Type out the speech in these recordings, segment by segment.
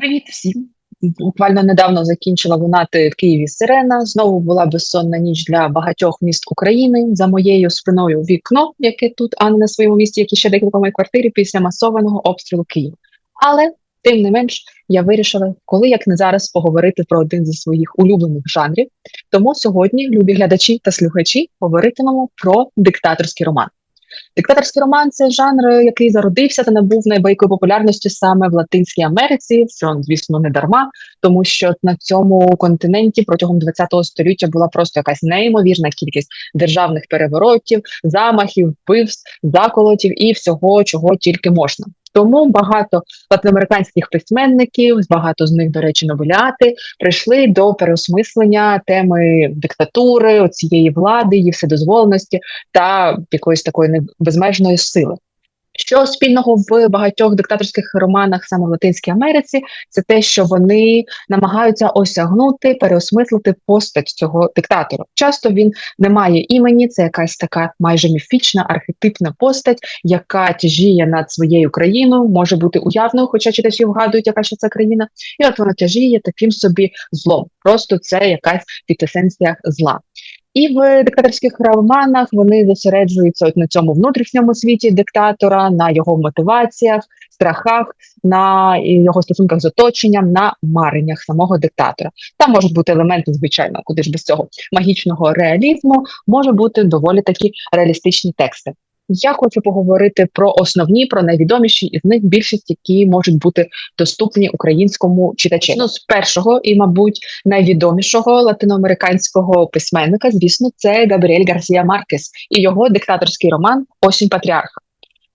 Привіт всім! Буквально недавно закінчила лунати в Києві сирена. Знову була безсонна ніч для багатьох міст України. За моєю спиною вікно, яке тут, а не на своєму місці, як і ще декілька моїй квартирі після масованого обстрілу Києва. Але тим не менш, я вирішила, коли як не зараз поговорити про один зі своїх улюблених жанрів. Тому сьогодні, любі глядачі та слухачі, говоритимемо про диктаторський роман. Диктаторський роман це жанр, який зародився та набув найбайкої популярності саме в Латинській Америці. Що, звісно, не дарма, тому що на цьому континенті протягом ХХ століття була просто якась неймовірна кількість державних переворотів, замахів, вбивств, заколотів і всього, чого тільки можна. Тому багато латиноамериканських письменників, багато з них, до речі, новеляти, прийшли до переосмислення теми диктатури, цієї влади, її вседозволеності та якоїсь такої безмежної сили. Що спільного в багатьох диктаторських романах саме в Латинській Америці, це те, що вони намагаються осягнути, переосмислити постать цього диктатора. Часто він не має імені, це якась така майже міфічна архетипна постать, яка тяжіє над своєю країною, може бути уявною, хоча читачі вгадують, яка ще це країна, і от вона тяжіє таким собі злом. Просто це якась фітесенція зла. І в диктаторських романах вони зосереджуються от на цьому внутрішньому світі диктатора, на його мотиваціях, страхах, на його стосунках з оточенням, на мареннях самого диктатора. Там можуть бути елементи, звичайно, куди ж без цього магічного реалізму, може бути доволі такі реалістичні тексти. Я хочу поговорити про основні, про найвідоміші із них більшість, які можуть бути доступні українському читачі. Ну, з першого і, мабуть, найвідомішого латиноамериканського письменника, звісно, це Габріель Гарсія Маркес і його диктаторський роман Осінь Патріарха.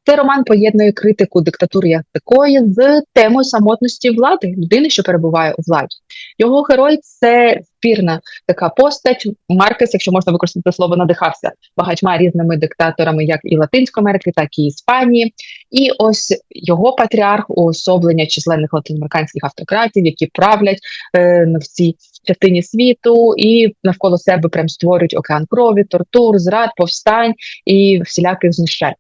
Цей роман поєднує критику диктатури як такої з темою самотності влади, людини, що перебуває у владі. Його герой це спірна така постать. Маркес, якщо можна використати слово, надихався багатьма різними диктаторами, як і Латинської Америки, так і Іспанії. І ось його патріарх уособлення численних латиноамериканських автократів, які правлять е, в цій частині світу, і навколо себе прям створюють океан крові, тортур, зрад, повстань і всіляких знущань.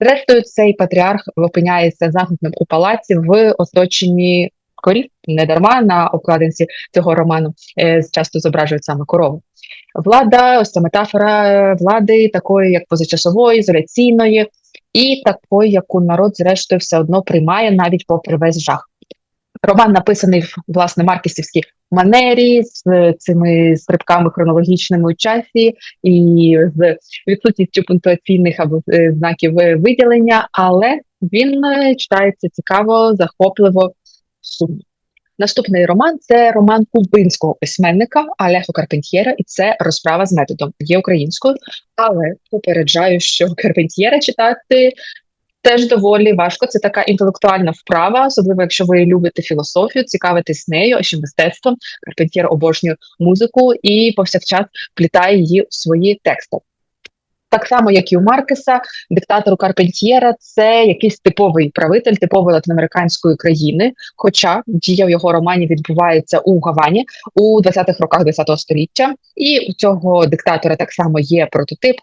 Зрештою, цей патріарх опиняється замкнутим у палаці в оточенні корів. Не дарма на обкладинці цього роману е, часто зображують саме корову. Влада, ось ця метафора влади, такої, як позачасової, ізоляційної, і такої, яку народ, зрештою, все одно приймає навіть попри весь жах. Роман написаний в власне маркесівській манері з цими стрибками хронологічними у часі і з відсутністю пунктуаційних або е, знаків виділення, але він е, читається цікаво, захопливо, сумно. Наступний роман це роман кубинського письменника Алехо Карпентьєра, і це розправа з методом є українською, але попереджаю, що Карпентьєра читати теж доволі важко. Це така інтелектуальна вправа, особливо якщо ви любите філософію, цікавитесь нею, а ще мистецтвом. Карпентєр обожнює музику і повсякчас плітає її у свої тексти. Так само, як і у Маркеса, диктатору Карпентьєра, це якийсь типовий правитель, типової латиноамериканської країни. Хоча дія в його романі відбувається у Гавані у 20-х роках ХХ століття, і у цього диктатора так само є прототип.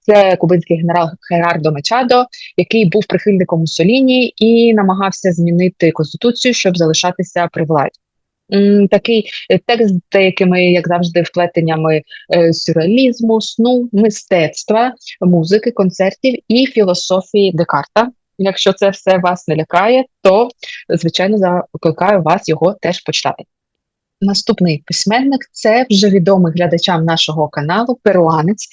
Це кубинський генерал Герардо Мечадо, який був прихильником Муссоліні і намагався змінити конституцію, щоб залишатися при владі. Такий текст з деякими, як завжди, вплетеннями е, сюрреалізму, сну, мистецтва, музики, концертів і філософії Декарта. Якщо це все вас не лякає, то звичайно закликаю вас його теж почитати. Наступний письменник це вже відомий глядачам нашого каналу, перуанець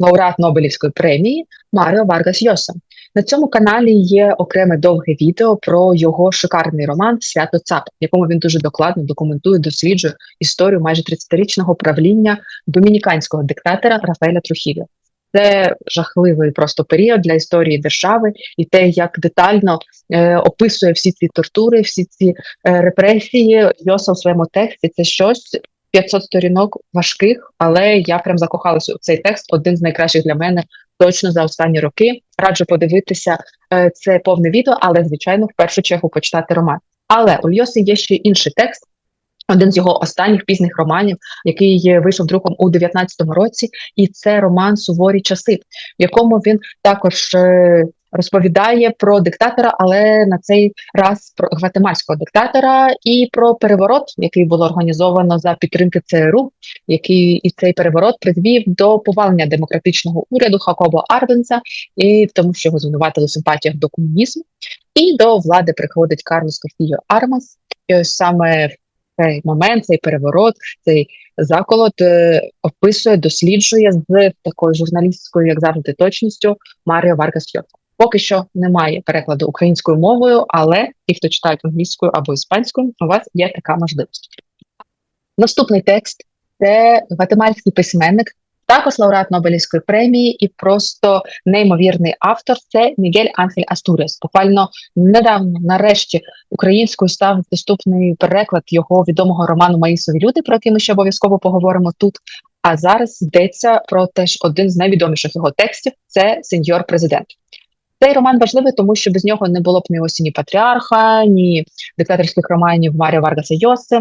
лауреат Нобелівської премії Маріо Варгас Йоса. На цьому каналі є окреме довге відео про його шикарний роман Свято ЦАП, в якому він дуже докладно документує, досліджує історію майже 30-річного правління домініканського диктатора Рафаеля Трухілля. Це жахливий просто період для історії держави, і те, як детально е, описує всі ці тортури, всі ці е, репресії Йоса у своєму тексті. Це щось 500 сторінок важких, але я прям закохалася у цей текст. Один з найкращих для мене точно за останні роки. Раджу подивитися е, це повне відео, але звичайно, в першу чергу почитати роман. Але у Йоси є ще інший текст. Один з його останніх пізних романів, який вийшов друком у 19-му році, і це роман Суворі часи, в якому він також е, розповідає про диктатора, але на цей раз про гватемальського диктатора і про переворот, який було організовано за підтримки ЦРУ, який і цей переворот призвів до повалення демократичного уряду Хакобо Арбенса, і тому, що його звинуватили в симпатіях до комунізму, і до влади приходить Карлос Кастільо Армас. І ось саме в цей момент, цей переворот, цей заколот е, описує, досліджує з такою журналістською, як завжди, точністю Маріо Варгас Йота. Поки що немає перекладу українською мовою, але ті, хто читають англійською або іспанською, у вас є така можливість. Наступний текст це гватемальський письменник, також лауреат Нобелівської премії і просто неймовірний автор. Це Мігель Анхель Астуріас. Буквально недавно, нарешті, українською став доступний переклад його відомого роману Маїсові люди, про який ми ще обов'язково поговоримо тут. А зараз йдеться про теж один з найвідоміших його текстів: це сеньор президент. Цей роман важливий, тому що без нього не було б ні осіні патріарха, ні диктаторських романів Маріо Варгаса Йоси.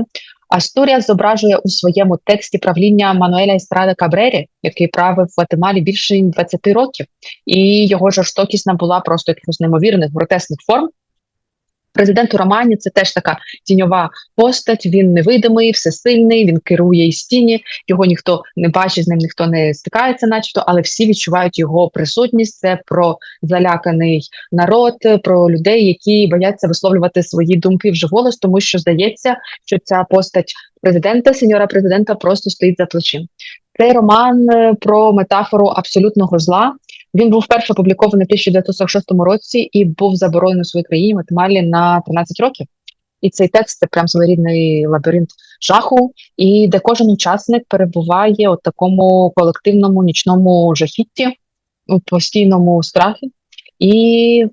Астурія зображує у своєму тексті правління Мануеля Естрада Кабрері, який правив в Гватемалі більше 20 років, і його жорстокість набула просто якихось неймовірних гротесних форм. Президент у романі це теж така тіньова постать. Він невидимий, всесильний, він керує і стіні. Його ніхто не бачить, з ним ніхто не стикається, начебто, але всі відчувають його присутність. Це про заляканий народ, про людей, які бояться висловлювати свої думки вже голос, тому що здається, що ця постать президента, сеньора президента, просто стоїть за плечим. Цей роман е, про метафору абсолютного зла. Він був вперше опублікований в 1946 році і був заборонений у своїй країні Гватемалі на 13 років. І цей текст це прям своєрідний лабіринт жаху, і де кожен учасник перебуває у такому колективному нічному жахітті, у постійному страхі, і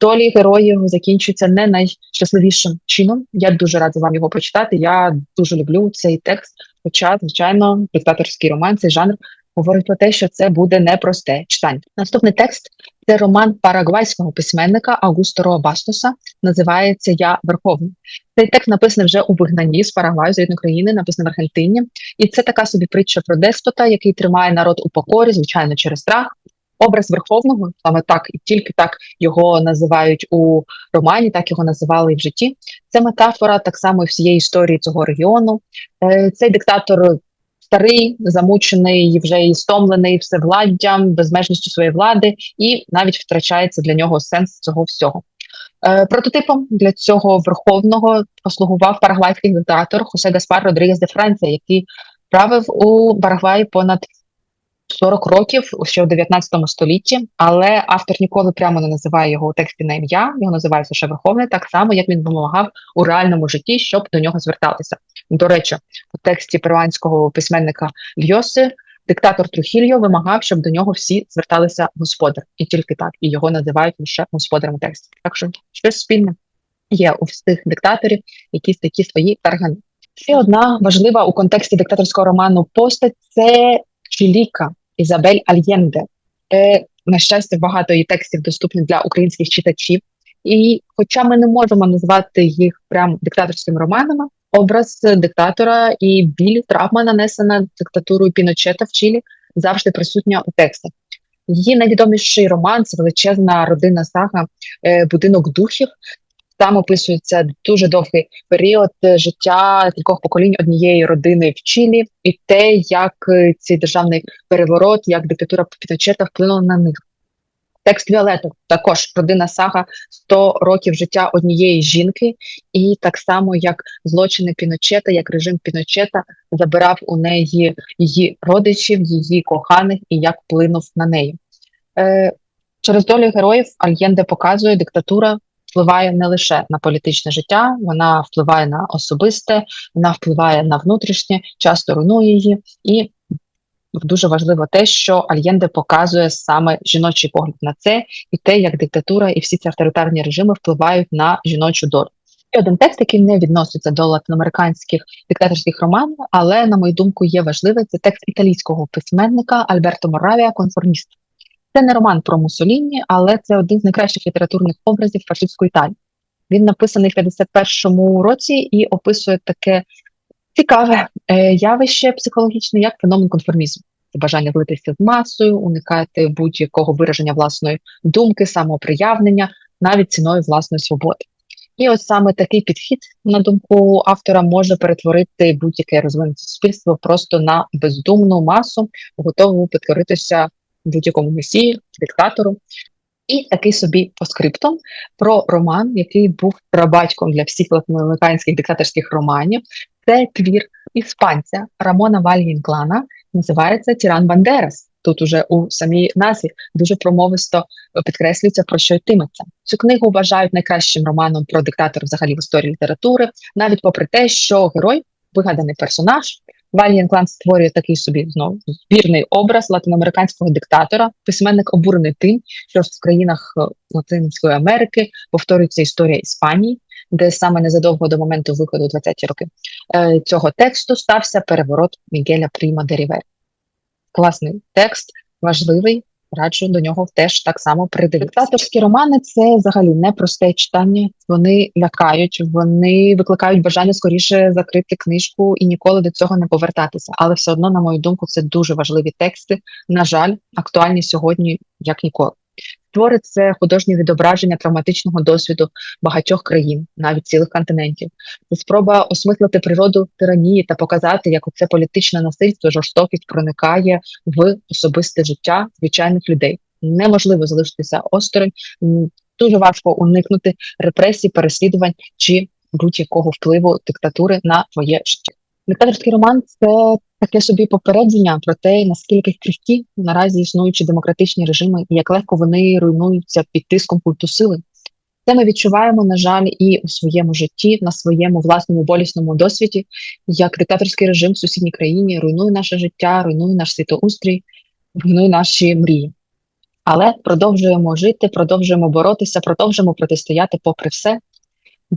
долі героїв закінчуються не найщасливішим чином. Я дуже рада вам його прочитати. Я дуже люблю цей текст. Хоча, звичайно, диктаторський роман, цей жанр говорить про те, що це буде непросте читання. Наступний текст це роман парагвайського письменника Аугусто Роа Бастоса. Називається Я Верховний. Цей текст написаний вже у вигнанні з Парагваю з рідної країни, написаний в Аргентині, і це така собі притча про деспота, який тримає народ у покорі, звичайно, через страх. Образ верховного, саме так і тільки так його називають у романі, так його називали і в житті. Це метафора так само і всієї історії цього регіону. Е, цей диктатор старий, замучений, вже і стомлений всевладдям, безмежністю своєї влади, і навіть втрачається для нього сенс цього всього. Е, прототипом для цього верховного послугував парагвайський диктатор Хосе Гаспар Родрігес де Франція, який правив у Парагваї понад 40 років ще в 19 столітті, але автор ніколи прямо не називає його у тексті на ім'я, його називають лише Верховний, так само як він вимагав у реальному житті, щоб до нього зверталися. До речі, у тексті перуанського письменника Льоси диктатор Трухільо вимагав, щоб до нього всі зверталися господар, і тільки так, і його називають лише господарем тексті. Так що щось спільне є у всіх диктаторів, якісь такі свої таргани. Ще одна важлива у контексті диктаторського роману постать це Чиліка Ізабель Альєнде. Е, На щастя, багато її текстів доступні для українських читачів. І, хоча ми не можемо назвати їх прям диктаторськими романами, образ диктатора і біль, травма, нанесена диктатурою Піночета в Чилі, завжди присутня у текстах. Її найвідоміший роман це величезна родина сага е, Будинок духів. Там описується дуже довгий період життя кількох поколінь однієї родини в Чилі, і те, як е, цей державний переворот, як диктатура Піночета вплинула на них. Текст Віолету також родина сага 100 років життя однієї жінки, і так само як злочини Піночета, як режим Піночета забирав у неї її родичів, її коханих і як вплинув на неї. Е, Через долю героїв Альєнде показує диктатура. Впливає не лише на політичне життя, вона впливає на особисте, вона впливає на внутрішнє, часто руйнує її, і дуже важливо те, що Альєнде показує саме жіночий погляд на це, і те, як диктатура і всі ці авторитарні режими впливають на жіночу долю. І один текст, який не відноситься до латиноамериканських диктаторських романів, але, на мою думку, є важливий. Це текст італійського письменника Альберто Моравія Конформіст. Це не роман про Мусоліні, але це один з найкращих літературних образів фашистської Італії. Він написаний в 51-му році і описує таке цікаве е, явище психологічне, як феномен конформізму. Це бажання злитися з масою, уникати будь-якого вираження власної думки, самоприявнення, навіть ціною власної свободи. І ось саме такий підхід, на думку автора, може перетворити будь-яке розвинуте суспільство просто на бездумну масу, готову підкоритися будь-якому месії, диктатору. І такий собі поскриптом про роман, який був прабатьком для всіх латиноамериканських диктаторських романів. Це твір іспанця Рамона Вальїнклана, називається Тіран Бандерас. Тут уже у самій назві дуже промовисто підкреслюється про що йтиметься. Цю книгу вважають найкращим романом про диктатора взагалі в історії літератури, навіть попри те, що герой вигаданий персонаж. Валієн Клан створює такий собі знову збірний образ латиноамериканського диктатора, письменник обурений тим, що в країнах е, Латинської Америки повторюється історія Іспанії, де саме незадовго до моменту виходу 20-ті роки е, цього тексту стався переворот Мігеля Пріма де Рівер. Класний текст, важливий. Раджу до нього теж так само придивитися. Диктаторські романи це взагалі непросте читання. Вони лякають, вони викликають бажання скоріше закрити книжку і ніколи до цього не повертатися. Але все одно, на мою думку, це дуже важливі тексти. На жаль, актуальні сьогодні як ніколи. Твори це художнє відображення травматичного досвіду багатьох країн, навіть цілих континентів. Це спроба осмислити природу тиранії та показати, як це політичне насильство, жорстокість проникає в особисте життя звичайних людей. Неможливо залишитися осторонь, дуже важко уникнути репресій, переслідувань чи будь-якого впливу диктатури на твоє життя. Диктаторський роман це таке собі попередження про те, наскільки крихкі наразі існуючі демократичні режими, і як легко вони руйнуються під тиском культу сили. Це ми відчуваємо, на жаль, і у своєму житті, на своєму власному болісному досвіді, як диктаторський режим в сусідній країні руйнує наше життя, руйнує наш світоустрій, руйнує наші мрії. Але продовжуємо жити, продовжуємо боротися, продовжуємо протистояти попри все.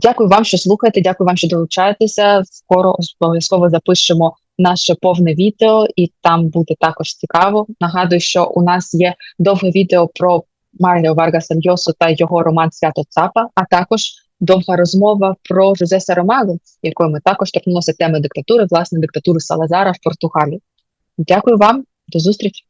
Дякую вам, що слухаєте. Дякую вам, що долучаєтеся. Скоро обов'язково запишемо наше повне відео, і там буде також цікаво. Нагадую, що у нас є довге відео про Маріо Варгаса Льосу та його роман Свято Цапа, а також довга розмова про Жозеса Ромагу, якою ми також торкнулися теми диктатури, власне, диктатури Салазара в Португалії. Дякую вам, до зустрічі.